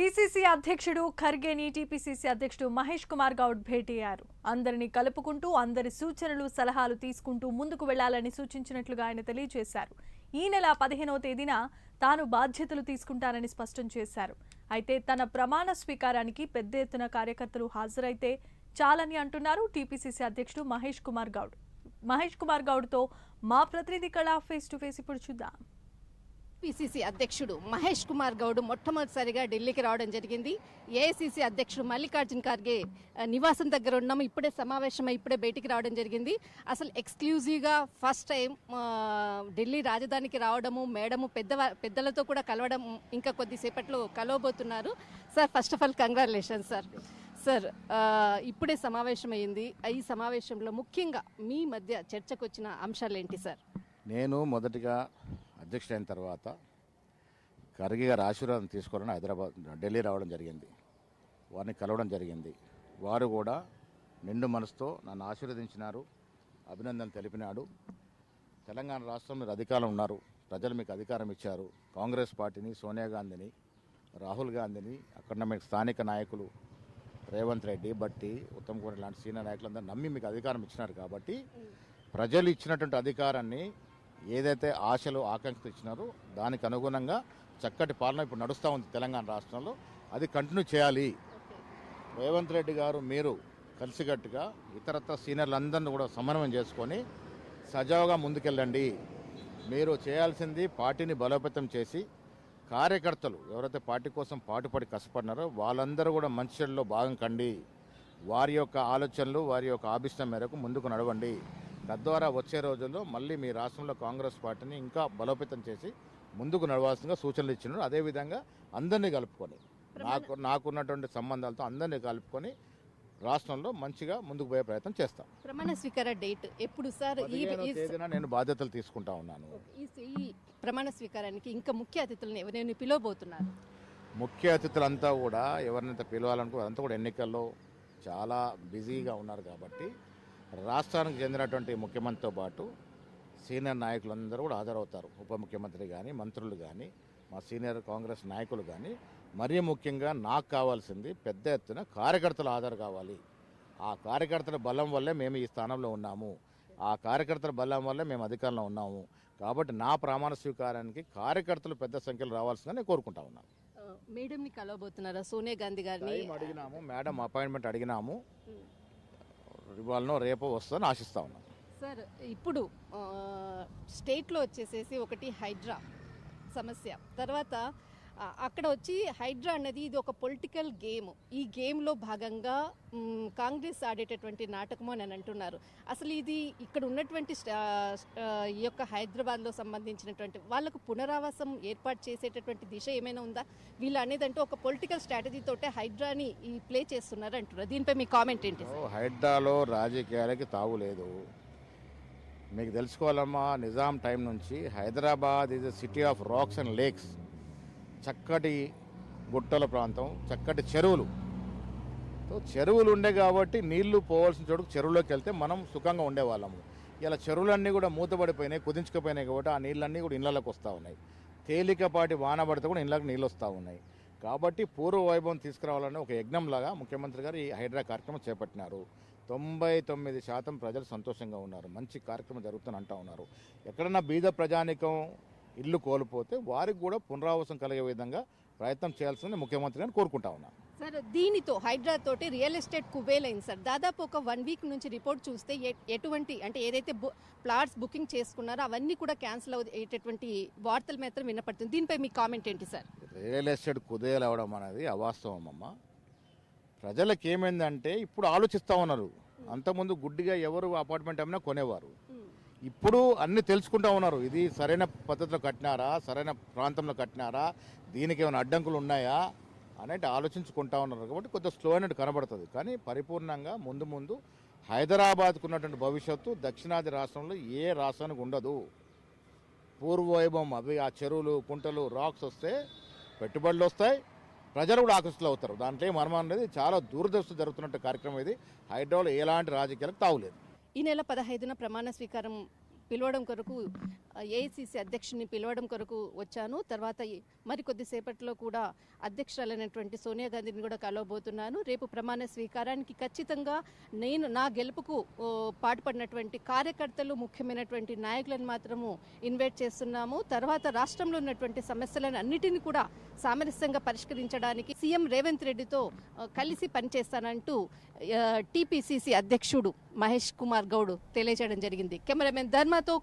PCC అధ్యక్షుడు ఖర్గేని TPCC అధ్యక్షుడు మహేష్ కుమార్ గౌడ్ భేటీ అయ్యారు అందరినీ కలుపుకుంటూ అందరి సూచనలు సలహాలు తీసుకుంటూ ముందుకు వెళ్ళాలని సూచించినట్లుగా ఆయన తెలియజేశారు. ఈ నెల పదిహేనవ తేదీన తాను బాధ్యతలు తీసుకుంటానని స్పష్టం చేశారు. అయితే తన ప్రమాణ స్వీకారానికి పెద్ద ఎత్తున కార్యకర్తలు హాజరైతే చాలని అంటున్నారు టీపీసీసీ అధ్యక్షుడు మహేష్ కుమార్ గౌడ్. మహేష్ కుమార్ గౌడ్తో మా ప్రతినిధి కళ ఫేస్ టు ఫేస్ ఇప్పుడు చూద్దాం. పిసిసి అధ్యక్షుడు మహేష్ కుమార్ గౌడ్ మొట్టమొదటిసారిగా ఢిల్లీకి రావడం జరిగింది. ఏఐసిసి అధ్యక్షుడు మల్లికార్జున్ ఖార్గే నివాసం దగ్గర ఉన్నాము. ఇప్పుడే సమావేశమై ఇప్పుడే బయటికి రావడం జరిగింది. అసలు ఎక్స్క్లూజివ్గా ఫస్ట్ టైం ఢిల్లీ రాజధానికి రావడము మేడము పెద్ద పెద్దలతో కూడా కలవడం ఇంకా కొద్దిసేపట్లో కలవబోతున్నారు. Sir first of all congratulation sir. Sir ఇప్పుడే సమావేశమైంది. ఈ సమావేశంలో ముఖ్యంగా మీ మధ్య చర్చకు వచ్చిన అంశాలు ఏంటి సార్? నేను మొదటిగా అధ్యక్షుడైన తర్వాత ఖర్గే గారు ఆశీర్వాదం తీసుకోవాలని హైదరాబాద్ ఢిల్లీ రావడం జరిగింది. వారిని కలవడం జరిగింది. వారు కూడా నిండు మనసుతో నన్ను ఆశీర్వదించినారు అభినందనలు తెలిపినాడు. తెలంగాణ రాష్ట్రం మీరు అధికారం ఉన్నారు. ప్రజలు మీకు అధికారం ఇచ్చారు. కాంగ్రెస్ పార్టీని సోనియా గాంధీని రాహుల్ గాంధీని అక్కడ మీకు స్థానిక నాయకులు రేవంత్ రెడ్డి బట్టి ఉత్తమ్ కుమార్ లాంటి సీనియర్ నాయకులందరూ నమ్మి మీకు అధికారం ఇచ్చినారు కాబట్టి ప్రజలు ఇచ్చినటువంటి అధికారాన్ని ఏదైతే ఆశలు ఆకాంక్షలు ఇచ్చినారో దానికి అనుగుణంగా చక్కటి పాలన ఇప్పుడు నడుస్తూ ఉంది తెలంగాణ రాష్ట్రంలో. అది కంటిన్యూ చేయాలి. రేవంత్ రెడ్డి గారు మీరు కలిసికట్టుగా ఇతరత్ర సీనియర్లందరినీ కూడా సమన్వయం చేసుకొని సజావుగా ముందుకెళ్ళండి. మీరు చేయాల్సింది పార్టీని బలోపేతం చేసి కార్యకర్తలు ఎవరైతే పార్టీ కోసం పాటుపడి కష్టపడినారో వాళ్ళందరూ కూడా మంచి చెడులో భాగం కండి. వారి యొక్క ఆలోచనలు వారి యొక్క ఆభిష్టం మేరకు ముందుకు నడవండి. తద్వారా వచ్చే రోజుల్లో మళ్ళీ మీ రాష్ట్రంలో కాంగ్రెస్ పార్టీని ఇంకా బలోపేతం చేసి ముందుకు నడవాల్సిందిగా సూచనలు ఇచ్చినారు. అదేవిధంగా అందరినీ కలుపుకొని నాకు నాకున్నటువంటి సంబంధాలతో అందరినీ కలుపుకొని రాష్ట్రంలో మంచిగా ముందుకు పోయే ప్రయత్నం చేస్తాం. ప్రమాణ స్వీకార డేట్ ఎప్పుడు సార్? ఈ తేదీన నేను బాధ్యతలు తీసుకుంటా ఉన్నాను. ఈ ఈ ప్రమాణ స్వీకారానికి ఇంకా ముఖ్య అతిథులను ఎవరైనా పిలవబోతున్నారు? ముఖ్య అతిథులంతా కూడా ఎవరినైతే పిలవాలనుకో అంతా కూడా ఎన్నికల్లో చాలా బిజీగా ఉన్నారు కాబట్టి రాష్ట్రానికి చెందినటువంటి ముఖ్యమంత్రితో పాటు సీనియర్ నాయకులందరూ కూడా హాజరవుతారు. ఉప ముఖ్యమంత్రి కానీ మంత్రులు కానీ మా సీనియర్ కాంగ్రెస్ నాయకులు కానీ మరీ ముఖ్యంగా నాకు కావాల్సింది పెద్ద ఎత్తున కార్యకర్తలు హాజరు కావాలి. ఆ కార్యకర్తల బలం వల్లే మేము ఈ స్థానంలో ఉన్నాము. ఆ కార్యకర్తల బలం వల్లే మేము అధికారంలో ఉన్నాము. కాబట్టి నా ప్రమాణ స్వీకారానికి కార్యకర్తలు పెద్ద సంఖ్యలో రావాల్సిందని నేను కోరుకుంటా ఉన్నాను. మేడంని కలవబోతున్నారా? సోనియా గాంధీ గారిని అడిగినాము మేడం అపాయింట్మెంట్ అడిగినాము. ఇవాళనో రేపో వస్తుందని ఆశిస్తా ఉన్నాను సార్ ఇప్పుడు స్టేట్లో వచ్చేసేసి ఒకటి హైడ్రా సమస్య. తర్వాత అక్కడ వచ్చి హైడ్రా అనేది ఇది ఒక పొలిటికల్ గేమ్. ఈ గేమ్లో భాగంగా కాంగ్రెస్ ఆడేటటువంటి నాటకము అని అంటున్నారు. అసలు ఇది ఇక్కడ ఉన్నటువంటి స్టా- ఈ యొక్క హైదరాబాద్లో సంబంధించినటువంటి వాళ్ళకు పునరావాసం ఏర్పాటు చేసేటటువంటి దిశ ఏమైనా ఉందా? వీళ్ళు అనేదంటే ఒక పొలిటికల్ స్ట్రాటజీ తోటే హైడ్రాని ఈ ప్లే చేస్తున్నారు అంటున్నారు. దీనిపై మీ కామెంట్ ఏంటి ఓ, హైడ్రాలో రాజకీయాలకి తావు లేదు. మీకు తెలుసుకోవాలమ్మా నిజాం టైం నుంచి Hyderabad is city of rocks and lakes చక్కటి గుట్టల ప్రాంతం చక్కటి చెరువులు. సో చెరువులు ఉండే కాబట్టి నీళ్ళు పోవాల్సిన చోటుకు చెరువులోకి వెళ్తే మనం సుఖంగా ఉండేవాళ్ళము. ఇలా చెరువులన్నీ కూడా మూతపడిపోయినాయి కుదించుకుపోయినాయి కాబట్టి ఆ నీళ్ళన్నీ కూడా ఇళ్ళలోకి వస్తూ ఉన్నాయి. తేలికపాటి వాన పడితే కూడా ఇళ్ళకి నీళ్ళు వస్తూ ఉన్నాయి. కాబట్టి పూర్వ వైభవం తీసుకురావాలని ఒక యజ్ఞంలాగా ముఖ్యమంత్రి గారు ఈ హైడ్రా కార్యక్రమం చేపట్టినారు. తొంభై తొమ్మిది శాతం ప్రజలు సంతోషంగా ఉన్నారు. మంచి కార్యక్రమం జరుగుతుంది అంటూ ఉన్నారు. ఎక్కడన్నా బీద ప్రజానికం ఇల్లు కోల్పోతే వారికి కూడా పునరావాసం కలిగే విధంగా ప్రయత్నం చేయాల్సిందని ముఖ్యమంత్రి గారిని కోరుకుంటా ఉన్నాను సార్ దీనితో హైడ్రా తోటి రియల్ ఎస్టేట్ కుబేలైంది సార్. దాదాపు ఒక వన్ వీక్ నుంచి రిపోర్ట్ చూస్తే ఎటువంటి అంటే ఏదైతే ప్లాట్స్ బుకింగ్ చేసుకున్నారో అవన్నీ కూడా క్యాన్సిల్ అయ్యేటటువంటి వార్తలు మాత్రం వినపడుతుంది. దీనిపై మీ కామెంట్ ఏంటి సార్? రియల్ ఎస్టేట్ కుదేలు అవడం అనేది అవాస్తవం అమ్మ. ప్రజలకు ఏమైందంటే ఇప్పుడు ఆలోచిస్తూ ఉన్నారు. అంతకుముందు గుడ్డిగా ఎవరు అపార్ట్మెంట్ అమ్మినా కొనేవారు. ఇప్పుడు అన్ని తెలుసుకుంటా ఉన్నారు. ఇది సరైన పద్ధతిలో కట్టినారా? సరైన ప్రాంతంలో కట్టినారా? దీనికి ఏమైనా అడ్డంకులు ఉన్నాయా? అనేది ఆలోచించుకుంటా ఉన్నారు. కాబట్టి కొద్దిగా స్లో అనేది కనబడుతుంది. కానీ పరిపూర్ణంగా ముందు ముందు హైదరాబాద్కు ఉన్నటువంటి భవిష్యత్తు దక్షిణాది రాష్ట్రంలో ఏ రాష్ట్రానికి ఉండదు. పూర్వవైభవం అవి ఆ చెరువులు కుంటలు రాక్స్ వస్తే పెట్టుబడులు వస్తాయి. ప్రజలు కూడా ఆకర్షితులు అవుతారు. దాంట్లో ఏం అనుమానం లేదు. చాలా దూరదృష్టి జరుగుతున్నట్టు కార్యక్రమం ఇది. హైదరాబాద్ ఎలాంటి రాజకీయాలకు తావులేదు. ఈ నెల పదహైదున ప్రమాణ స్వీకారం పిలవడం కొరకు ఏఐసిసి అధ్యక్షుని పిలవడం కొరకు వచ్చాను. తర్వాత మరికొద్దిసేపట్లో కూడా అధ్యక్షురాలైనటువంటి సోనియా గాంధీని కూడా కలవబోతున్నాను. రేపు ప్రమాణ స్వీకారానికి ఖచ్చితంగా నేను నా గెలుపుకు పాటుపడినటువంటి కార్యకర్తలు ముఖ్యమైనటువంటి నాయకులను మాత్రము ఇన్వైట్ చేస్తున్నాము. తర్వాత రాష్ట్రంలో ఉన్నటువంటి సమస్యలను అన్నిటిని కూడా సామరస్యంగా పరిష్కరించడానికి సీఎం రేవంత్ రెడ్డితో కలిసి పనిచేస్తానంటూ టీపీసీసీ అధ్యక్షుడు మహేష్ కుమార్ గౌడ్ తెలియజేయడం జరిగింది. కెమెరామెన్ હતો